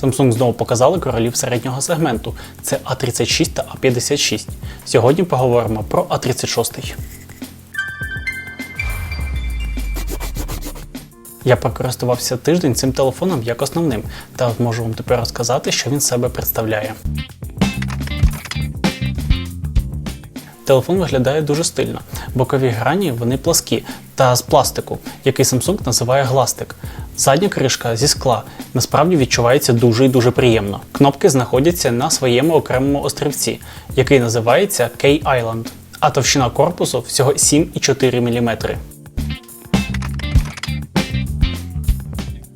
Samsung знову показали королів середнього сегменту. Це A36 та A56. Сьогодні поговоримо про A36. Я прокористувався тиждень цим телефоном як основним, та можу вам тепер розказати, що він себе представляє. Телефон виглядає дуже стильно. Бокові грані вони пласкі та з пластику, який Samsung називає гластик. Задня кришка зі скла насправді відчувається дуже і дуже приємно. Кнопки знаходяться на своєму окремому острівці, який називається K-Island, а товщина корпусу всього 7,4 мм.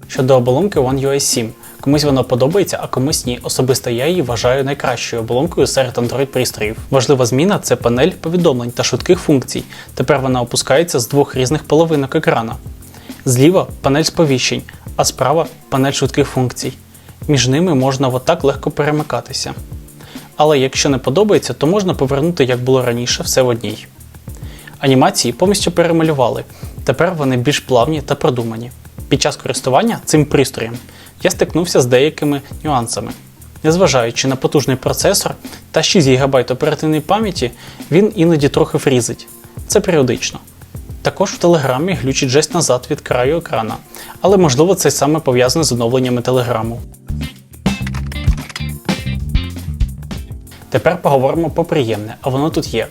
Щодо оболонки One UI 7. Комусь вона подобається, а комусь ні. Особисто я її вважаю найкращою оболонкою серед Android пристроїв. Важлива зміна це панель повідомлень та швидких функцій. Тепер вона опускається з двох різних половинок екрана. Зліва панель сповіщень, а справа панель швидких функцій. Між ними можна отак легко перемикатися. Але якщо не подобається, то можна повернути, як було раніше, все в одній. Анімації повністю перемалювали. Тепер вони більш плавні та продумані. Під час користування цим пристроєм я стикнувся з деякими нюансами. Незважаючи на потужний процесор та 6 ГБ оперативної пам'яті, він іноді трохи фрізить. Це періодично. Також в телеграмі глючить жесть назад від краю екрана, але можливо це саме пов'язане з оновленнями телеграму. Тепер поговоримо про приємне, а воно тут є.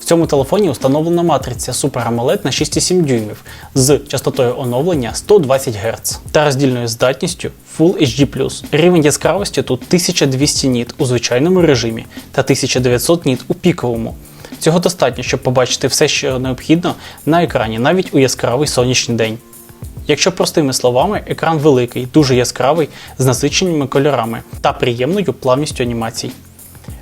В цьому телефоні установлена матриця Super AMOLED на 6,7 дюймів з частотою оновлення 120 Гц та роздільною здатністю Full HD+. Рівень яскравості тут 1200 ніт у звичайному режимі та 1900 ніт у піковому. Цього достатньо, щоб побачити все, що необхідно на екрані, навіть у яскравий сонячний день. Якщо простими словами, екран великий, дуже яскравий, з насиченими кольорами та приємною плавністю анімацій.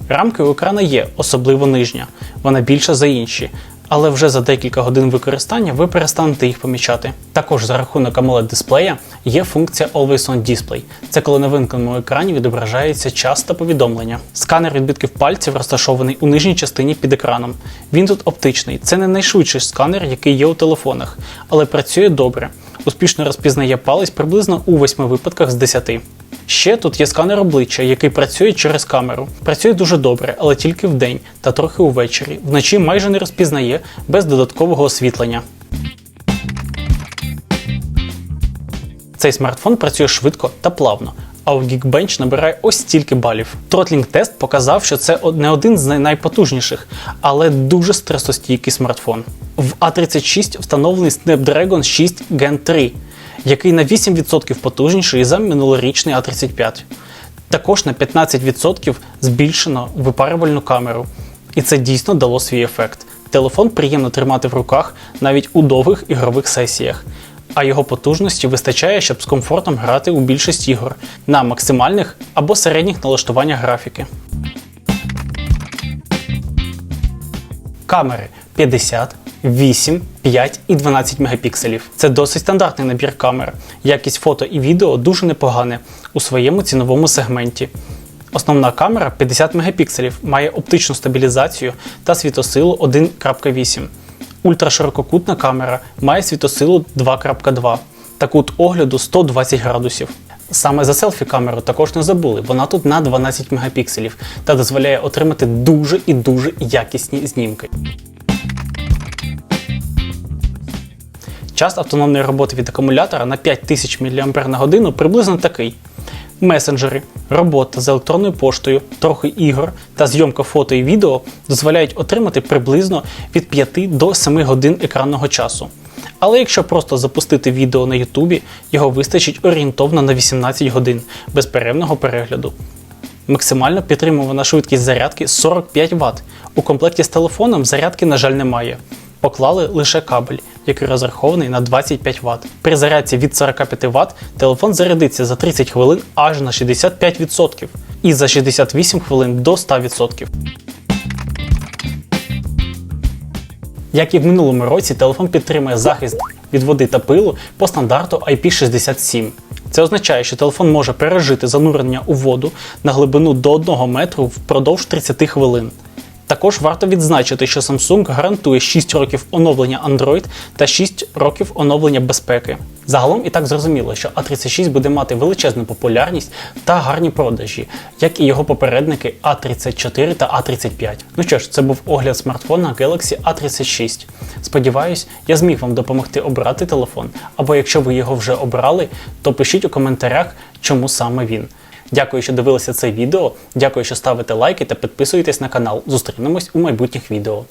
Рамки у екрана є, особливо нижня, вона більша за інші, але вже за декілька годин використання ви перестанете їх помічати. Також за рахунок amoled дисплея є функція Always On Display. Це коли на вимкненому екрані відображається час та повідомлення. Сканер відбитків пальців розташований у нижній частині під екраном. Він тут оптичний. Це не найшвидший сканер, який є у телефонах, але працює добре. Успішно розпізнає палець приблизно у 8 випадках з 10. Ще тут є сканер обличчя, який працює через камеру. Працює дуже добре, але тільки вдень та трохи увечері. Вночі майже не розпізнає без додаткового освітлення. Цей смартфон працює швидко та плавно. А у Geekbench набирає ось стільки балів. Тротлінг тест показав, що це не один з найпотужніших, але дуже стресостійкий смартфон. В A36 встановлений Snapdragon 6 Gen 3 який на 8% потужніший за минулорічний А35. Також на 15% збільшено випарювальну камеру. І це дійсно дало свій ефект. Телефон приємно тримати в руках навіть у довгих ігрових сесіях, а його потужності вистачає, щоб з комфортом грати у більшість ігор на максимальних або середніх налаштуваннях графіки. Камери 50, 8, 5 і 12 мегапікселів. Це досить стандартний набір камер. Якість фото і відео дуже непогане у своєму ціновому сегменті. Основна камера 50 мегапікселів, має оптичну стабілізацію та світосилу 1.8. Ультраширококутна камера має світосилу 2.2 та кут огляду 120 градусів. Саме за селфі камеру також не забули, вона тут на 12 мегапікселів та дозволяє отримати дуже і дуже якісні знімки. Час автономної роботи від акумулятора на 5000 мАч приблизно такий. Месенджери, робота з електронною поштою, трохи ігор та зйомка фото і відео дозволяють отримати приблизно від 5 до 7 годин екранного часу. Але якщо просто запустити відео на Ютубі, його вистачить орієнтовно на 18 годин безперервного перегляду. Максимально підтримувана швидкість зарядки 45 Вт. У комплекті з телефоном зарядки, на жаль, немає. Поклали лише кабель, який розрахований на 25 Вт. При зарядці від 45 Вт телефон зарядиться за 30 хвилин аж на 65% і за 68 хвилин до 100%. Як і в минулому році, телефон підтримує захист від води та пилу по стандарту IP67. Це означає, що телефон може пережити занурення у воду на глибину до 1 метру впродовж 30 хвилин. Також варто відзначити, що Samsung гарантує 6 років оновлення Android та 6 років оновлення безпеки. Загалом і так зрозуміло, що A36 буде мати величезну популярність та гарні продажі, як і його попередники A34 та A35. Ну що ж, це був огляд смартфона Galaxy A36. Сподіваюсь, я зміг вам допомогти обрати телефон, або якщо ви його вже обрали, то пишіть у коментарях, чому саме він. Дякую, що дивилися це відео. Дякую, що ставите лайки та підписуєтесь на канал. Зустрінемось у майбутніх відео.